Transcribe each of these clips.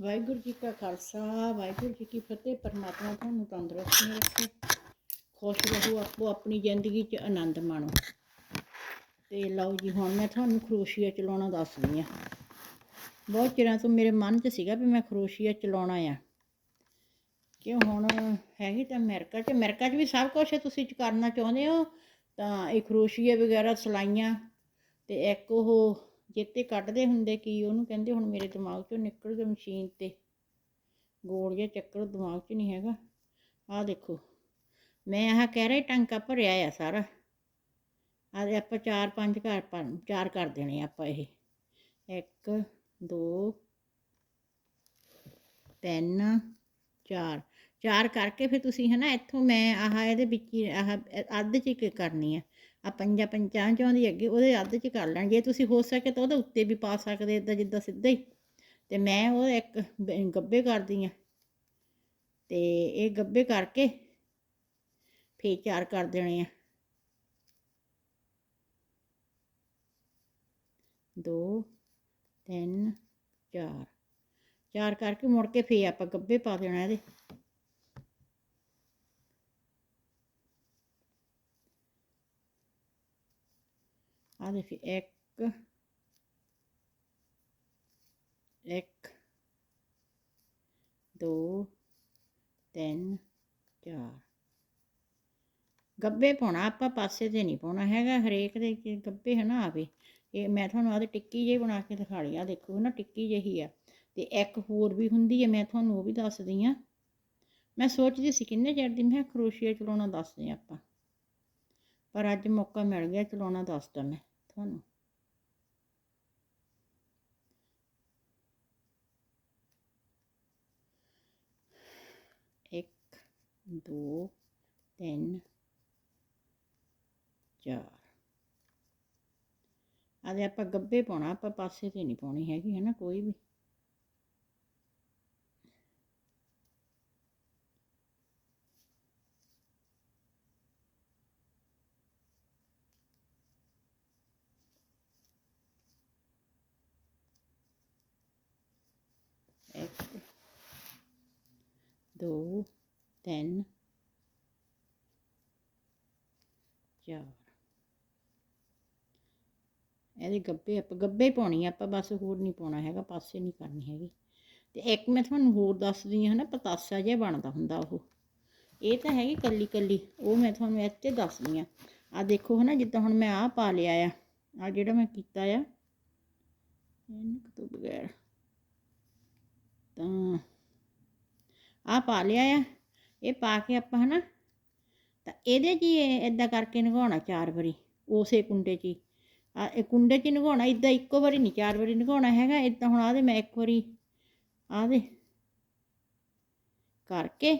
ਵਾਹਿਗੁਰੂ ਜੀ ਕਾ ਖਾਲਸਾ, ਵਾਹਿਗੁਰੂ ਜੀ ਕੀ ਫਤਿਹ। ਪਰਮਾਤਮਾ ਤੁਹਾਨੂੰ ਤੰਦਰੁਸਤ ਰੱਖੇ, ਖੁਸ਼ ਰਹੋ, ਆਪੋ ਆਪਣੀ ਜ਼ਿੰਦਗੀ 'ਚ ਆਨੰਦ ਮਾਣੋ। ਤੇ ਲਓ ਜੀ, ਹੁਣ ਮੈਂ ਤੁਹਾਨੂੰ ਖਰੋਸ਼ੀਆ ਚਲਾਉਣਾ ਦੱਸਦੀ ਆ ਬਹੁਤ ਚਿਰਾਂ ਤੋਂ ਮੇਰੇ ਮਨ 'ਚ ਸੀਗਾ ਵੀ ਮੈਂ ਖਰੋਸ਼ੀਆ ਚਲਾਉਣਾ ਆ। ਕਿ ਹੁਣ ਹੈਗੀ ਤਾਂ ਅਮਰੀਕਾ 'ਚ। ਅਮਰੀਕਾ 'ਚ ਵੀ ਸਭ ਕੁਝ ਤੁਸੀਂ ਕਰਨਾ ਚਾਹੁੰਦੇ ਹੋ, ਤਾਂ ਇਹ ਖਰੋਸ਼ੀਆ ਵਗੈਰਾ ਸਲਾਈਆਂ ਤੇ ਇੱਕ ਉਹ ਜਿੱਤੇ ਕੱਢਦੇ ਹੁੰਦੇ ਕੀ ਉਹਨੂੰ ਕਹਿੰਦੇ ਹੁਣ ਮੇਰੇ ਦਿਮਾਗ 'ਚੋਂ ਨਿਕਲ ਗਿਆ ਮਸ਼ੀਨ ਤੇ। ਗੋਲ ਜਿਹਾ ਚੱਕਰ ਦਿਮਾਗ 'ਚ ਨਹੀਂ ਹੈਗਾ। ਆਹ ਦੇਖੋ, ਮੈਂ ਆਹ ਕਹਿ ਰਹੀ ਟਾਂਕਾ ਭਰਿਆ ਆ ਸਾਰਾ। ਆਹ ਦੇ ਆਪਾਂ ਚਾਰ ਪੰਜ ਘਰ ਭਰ ਚਾਰ ਕਰ ਦੇਣੇ ਆਪਾਂ ਇਹ। ਇੱਕ, ਦੋ, ਤਿੰਨ, ਚਾਰ। ਚਾਰ ਕਰਕੇ ਫਿਰ ਤੁਸੀਂ ਹਨਾ ਇੱਥੋਂ ਮੈਂ ਆਹ ਇਹਦੇ ਵਿੱਚ ਹੀ ਆਹ ਅੱਧ ਚ ਇੱਕ ਕਰਨੀ ਆ। ਆ ਪੰਜਾਂ ਪੰਜਾਂ ਚੋਂ ਦੀ ਅੱਗੇ ਉਹਦੇ ਅੱਧ ਚ ਕਰ ਲੈਣ। ਜੇ ਤੁਸੀਂ ਹੋ ਸਕੇ ਤਾਂ ਉਹਦੇ ਉੱਤੇ ਵੀ ਪਾ ਸਕਦੇ ਇਦਾਂ ਜਿੱਦਾਂ ਸਿੱਧਾ ਹੀ। ਤੇ ਮੈਂ ਉਹ ਇੱਕ ਬ- ਗੱਬੇ ਕਰਦੀ ਆ ਤੇ ਇਹ ਗੱਬੇ ਕਰਕੇ ਫੇਰ ਚਾਰ ਕਰ ਦੇਣੇ ਆ। ਦੋ, ਤਿੰਨ, ਚਾਰ। ਚਾਰ ਕਰਕੇ ਮੁੜ ਕੇ ਫੇਰ ਆਪਾਂ ਗੱਬੇ ਪਾ ਦੇਣਾ ਇਹਦੇ। ਆ ਦੇਖੀ, ਇੱਕ ਇੱਕ, ਦੋ, ਤਿੰਨ, ਚਾਰ। ਗੱਬੇ ਪਾਉਣਾ, ਆਪਾਂ ਪਾਸੇ ਤੇ ਨਹੀਂ ਪਾਉਣਾ ਹੈਗਾ, ਹਰੇਕ ਦੇ ਕਿ ਗੱਬੇ ਹਨਾ ਆਵੇ ਇਹ ਮੈਂ ਤੁਹਾਨੂੰ ਆਹ ਟਿੱਕੀ ਜਿਹੀ ਬਣਾ ਕੇ ਦਿਖਾ ਲਈ ਆ ਦੇਖੋ ਨਾ, ਟਿੱਕੀ ਜਿਹੀ ਆ। ਤੇ ਇੱਕ ਹੋਰ ਵੀ ਹੁੰਦੀ ਹੈ ਮੈਂ ਤੁਹਾਨੂੰ ਉਹ ਵੀ ਦੱਸਦੀ ਆ। ਮੈਂ ਸੋਚਦੀ ਸੀ ਕਿੰਨੇ ਚਿਰ ਦੀ, ਮੈਂ ਕਰੋਸ਼ੀਆ ਚਲਾਉਣਾ ਦੱਸਦੇ ਆ ਆਪਾਂ। ਪਰ ਅੱਜ ਮੌਕਾ ਮਿਲ ਗਿਆ ਚਲਾਉਣਾ ਦੱਸਦਾ ਮੈਂ। ਤੁਹਾਨੂੰ ਇੱਕ ਦੋ ਤਿੰਨ ਚਾਰ ਆਦੇ ਆਪਾਂ ਗੱਬੇ ਪਾਉਣਾ ਆਪਾਂ ਪਾਸੇ ਤੇ ਨਹੀਂ ਪਾਉਣੀ ਹੈਗੀ ਹੈ ਨਾ ਕੋਈ ਵੀ ਇੱਕ ਦੋ, ਤਿੰਨ, ਚਾਰ। ਇਹਦੇ ਗੱਬੇ ਆਪਾਂ, ਗੱਬੇ ਪਾਉਣੀ ਆ, ਆਪਾਂ ਬਸ ਹੋਰ ਨਹੀਂ ਪਾਉਣਾ ਹੈਗਾ, ਪਾਸੇ ਨਹੀਂ ਕਰਨੀ ਹੈਗੀ। ਤੇ ਇੱਕ ਮੈਂ ਤੁਹਾਨੂੰ ਹੋਰ ਦੱਸਦੀ ਹਾਂ ਨਾ, ਪਤਾਸਾ ਜਿਹਾ ਬਣਦਾ ਹੁੰਦਾ ਉਹ। ਇਹ ਤਾਂ ਹੈਗੀ ਕੱਲੀ ਕੱਲੀ, ਉਹ ਮੈਂ ਤੁਹਾਨੂੰ ਇੱਥੇ ਦੱਸਦੀ ਆ ਆ ਦੇਖੋ ਹਨਾ, ਜਿੱਦਾਂ ਹੁਣ ਮੈਂ ਆਹ ਪਾ ਲਿਆ ਆ ਆ ਜਿਹੜਾ ਮੈਂ ਕੀਤਾ ਆ, ਇਹਨੂੰ ਤੋਂ ਬਗੈਰ। ਤਾਂ ਆਹ ਪਾ ਲਿਆ ਆ, ਇਹ ਪਾ ਕੇ ਆਪਾਂ ਹਨਾ, ਤਾਂ ਇਹਦੇ 'ਚ ਹੀ ਇਦਾਂ ਕਰਕੇ ਨਗਾਉਣਾ ਚਾਰ ਵਾਰੀ, ਉਸੇ ਕੁੰਡੇ 'ਚ ਹੀ। ਆ ਇਹ ਕੁੰਡੇ 'ਚ ਨਗਾਉਣਾ ਇਦਾਂ ਇੱਕੋ ਵਾਰੀ ਨਹੀਂ, ਚਾਰ ਵਾਰੀ ਨਗਾਉਣਾ ਹੈਗਾ ਇਦਾਂ ਹੁਣ ਆਦੇ ਮੈਂ ਇੱਕ ਵਾਰੀ ਆਦੇ ਕਰਕੇ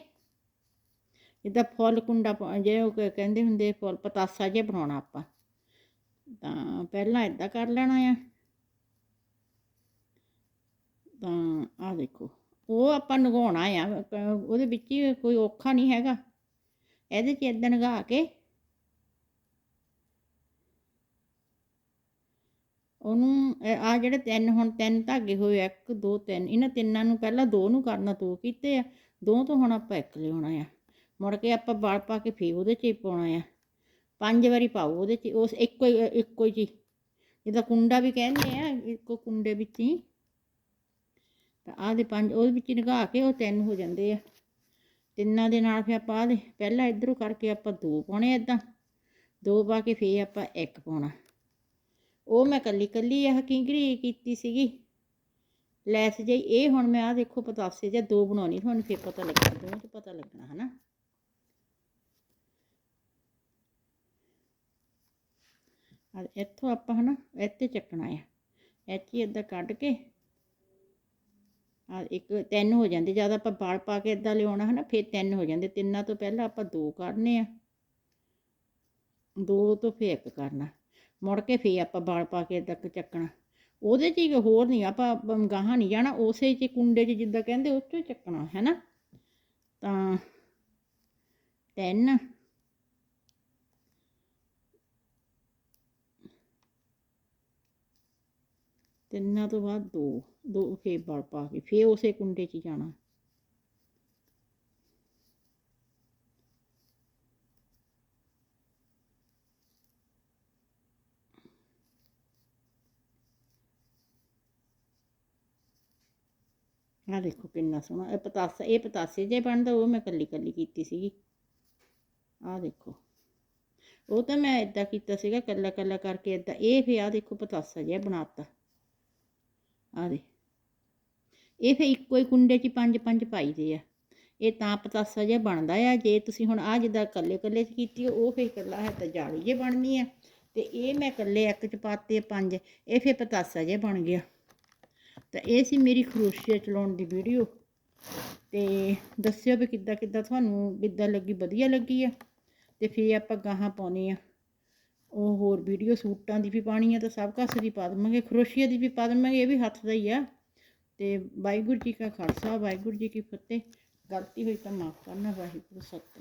ਜਿੱਦਾਂ ਫੁੱਲ ਕੁੰਡਾ ਜੇ ਉਹ ਕਹਿੰਦੇ ਹੁੰਦੇ ਫੁੱਲ ਪਤਾਸਾ ਜਿਹਾ ਬਣਾਉਣਾ ਆਪਾਂ, ਤਾਂ ਪਹਿਲਾਂ ਇਦਾਂ ਕਰ ਲੈਣਾ ਆ। ਤਾਂ ਆ ਦੇਖੋ। ਉਹ ਆਪਾਂ ਨਗਾਉਣਾ ਆ ਉਹਦੇ ਵਿੱਚ ਹੀ ਕੋਈ ਔਖਾ ਨਹੀਂ ਹੈਗਾ। ਇਹਦੇ 'ਚ ਇਦਾਂ ਨਗਾ ਕੇ ਉਹਨੂੰ ਆ ਜਿਹੜੇ ਤਿੰਨ ਹੁਣ ਤਿੰਨ ਧਾਗੇ ਹੋਏ ਆ, ਇੱਕ ਦੋ ਤਿੰਨ ਇਹਨਾਂ ਤਿੰਨਾਂ ਨੂੰ ਪਹਿਲਾਂ ਦੋ ਨੂੰ ਕਰਨਾ ਦੋ ਕੀਤੇ ਆ ਦੋ ਤੋਂ ਹੁਣ ਆਪਾਂ ਇੱਕ ਲਿਆਉਣਾ ਆ। ਮੁੜ ਕੇ ਆਪਾਂ ਵਲ ਪਾ ਕੇ ਫੇਰ ਉਹਦੇ 'ਚ ਹੀ ਪਾਉਣਾ ਆ। ਪੰਜ ਵਾਰੀ ਪਾਓ ਉਹਦੇ 'ਚ ਉਸ ਇੱਕੋ ਹੀ ਇੱਕੋ ਹੀ 'ਚ ਕੁੰਡਾ ਵੀ ਕਹਿੰਦੇ ਆ ਇੱਕੋ ਕੁੰਡੇ ਵਿੱਚ ਹੀ ਆਹ ਦੇ ਪੰਜ, ਉਹਦੇ ਵਿੱਚ ਹੀ ਕੇ ਉਹ ਤਿੰਨ ਹੋ ਜਾਂਦੇ ਆ। ਤਿੰਨਾਂ ਦੇ ਨਾਲ ਫਿਰ ਆਪਾਂ ਆਹ ਪਹਿਲਾਂ ਇਧਰੋਂ ਕਰਕੇ ਆਪਾਂ ਦੋ ਪਾਉਣੇ ਇਦਾਂ ਦੋ ਪਾ ਕੇ ਫੇਰ ਆਪਾਂ ਇੱਕ ਪਾਉਣਾ। ਉਹ ਮੈਂ ਕੱਲੀ ਕੱਲੀ ਆਹ ਕਿੰਗਰੀ ਕੀਤੀ ਸੀਗੀ। ਲੈਸ ਜਿਹੀ, ਇਹ ਹੁਣ ਮੈਂ ਆਹ ਦੇਖੋ ਪਤਾਸੇ ਜਾਂ ਦੋ ਬਣਾਉਣੀ ਤੁਹਾਨੂੰ ਫੇਰ ਪਤਾ ਲੱਗਣਾ ਦੋਵਾਂ 'ਚ ਪਤਾ ਲੱਗਣਾ ਹਨਾ। ਆ ਇੱਥੋਂ ਆਪਾਂ ਹਨਾ, ਇੱਥੇ ਚੱਕਣਾ ਆ। ਇੱਥੇ ਇਦਾਂ ਕੱਢ ਕੇ ਆ ਇੱਕ ਤਿੰਨ ਹੋ ਜਾਂਦੇ, ਜਦ ਆਪਾਂ ਵਲ ਪਾ ਕੇ ਇਦਾਂ ਲਿਆਉਣਾ ਹਨਾ, ਫਿਰ ਤਿੰਨ ਹੋ ਜਾਂਦੇ। ਤਿੰਨਾਂ ਤੋਂ ਪਹਿਲਾਂ ਆਪਾਂ ਦੋ ਕਰਨੇ ਆ। ਦੋ ਤੋਂ ਫਿਰ ਇੱਕ ਕਰਨਾ। ਮੁੜ ਕੇ ਫੇਰ ਆਪਾਂ ਵਲ ਪਾ ਕੇ ਇਦਾਂ ਚੱਕਣਾ। ਉਹਦੇ 'ਚ ਹੀ ਹੋਰ ਨਹੀਂ, ਆਪਾਂ ਗਾਹਾਂ ਨਹੀਂ ਜਾਣਾ, ਉਸੇ 'ਚ ਕੁੰਡੇ 'ਚ ਜਿੱਦਾਂ ਕਹਿੰਦੇ, ਉਸ 'ਚੋਂ ਚੱਕਣਾ, ਹੈਨਾ। ਤਾਂ ਤਿੰਨ ਤਿੰਨਾਂ ਤੋਂ ਬਾਅਦ ਦੋ ਦੋ ਫੇਰ ਵਲ ਪਾ ਕੇ, ਫੇਰ ਉਸੇ ਕੁੰਡੇ 'ਚ ਜਾਣਾ। ਆ ਦੇਖੋ ਕਿੰਨਾ ਸੋਹਣਾ, ਇਹ ਪਤਾਸਾ, ਇਹ ਪਤਾਸੇ ਜੇ ਬਣਦਾ, ਉਹ ਮੈਂ ਕੱਲੀ ਕੱਲੀ ਕੀਤੀ ਸੀਗੀ। ਆ ਦੇਖੋ, ਉਹ ਤਾਂ ਮੈਂ ਇਦਾਂ ਕੀਤਾ ਸੀਗਾ ਕੱਲਾ ਕੱਲਾ ਕਰਕੇ ਇਦਾਂ ਇਹ ਫੇ ਆ ਦੇਖੋ ਪਤਾਸਾ ਜਿਹਾ ਬਣਾਤਾ। ਆ ਦੇ। ਇਹ ਫੇ ਇੱਕੋ ਹੀ ਕੁੰਡੇ 'ਚ ਪੰਜ ਪੰਜ ਪਾਈਦੇ ਆ। ਇਹ ਤਾਂ ਪਤਾਸਾ ਜਿਹਾ ਬਣਦਾ ਆ। ਜੇ ਤੁਸੀਂ ਹੁਣ ਆ ਜਿੱਦਾਂ ਕੱਲੇ ਕੱਲੇ 'ਚ ਕੀਤੀ ਉਹ ਫੇ ਕੱਲਾ ਹੈ ਤਾਂ ਜਾਲੀ ਜੇ ਬਣਨੀ ਆ। ਤੇ ਇਹ ਮੈਂ ਕੱਲੇ ਇੱਕ 'ਚ ਪਾਤੇ ਪੰਜ, ਇਹ ਫੇ ਪਤਾਸਾ ਜਿਹਾ ਬਣ ਗਿਆ। ਤਾਂ ਇਹ ਸੀ ਮੇਰੀ ਖਰੋਸ਼ੀਆ ਚਲਾਉਣ ਦੀ ਵੀਡੀਓ। ਤੇ ਦੱਸਿਓ ਵੀ ਕਿੱਦਾਂ ਕਿੱਦਾਂ ਤੁਹਾਨੂੰ ਕਿੱਦਾਂ ਲੱਗੀ, ਵਧੀਆ ਲੱਗੀ ਆ? ਤੇ ਫੇਰ ਆਪਾਂ ਗਾਹਾਂ ਪਾਉਣੇ ਆ। ਉਹ ਹੋਰ ਵੀਡੀਓ ਸੂਟਾਂ ਦੀ ਵੀ ਪਾਣੀ ਆ ਤਾਂ ਸਭ ਕਾਸੇ ਦੀ ਪਾ ਦੇਵਾਂਗੇ, ਖਰੋਸ਼ੀਆ ਦੀ ਵੀ ਪਾ ਦੇਵਾਂਗੇ, ਇਹ ਵੀ ਹੱਥ ਦਾ ਹੀ ਆ। ਤੇ ਵਾਹਿਗੁਰੂ ਜੀ ਕਾ ਖਾਲਸਾ, ਵਾਹਿਗੁਰੂ ਜੀ ਕੀ ਫਤਿਹ। ਗਲਤੀ ਹੋਈ ਤਾਂ ਮਾਫ ਕਰਨਾ, ਵਾਹਿਗੁਰੂ ਸਤਿ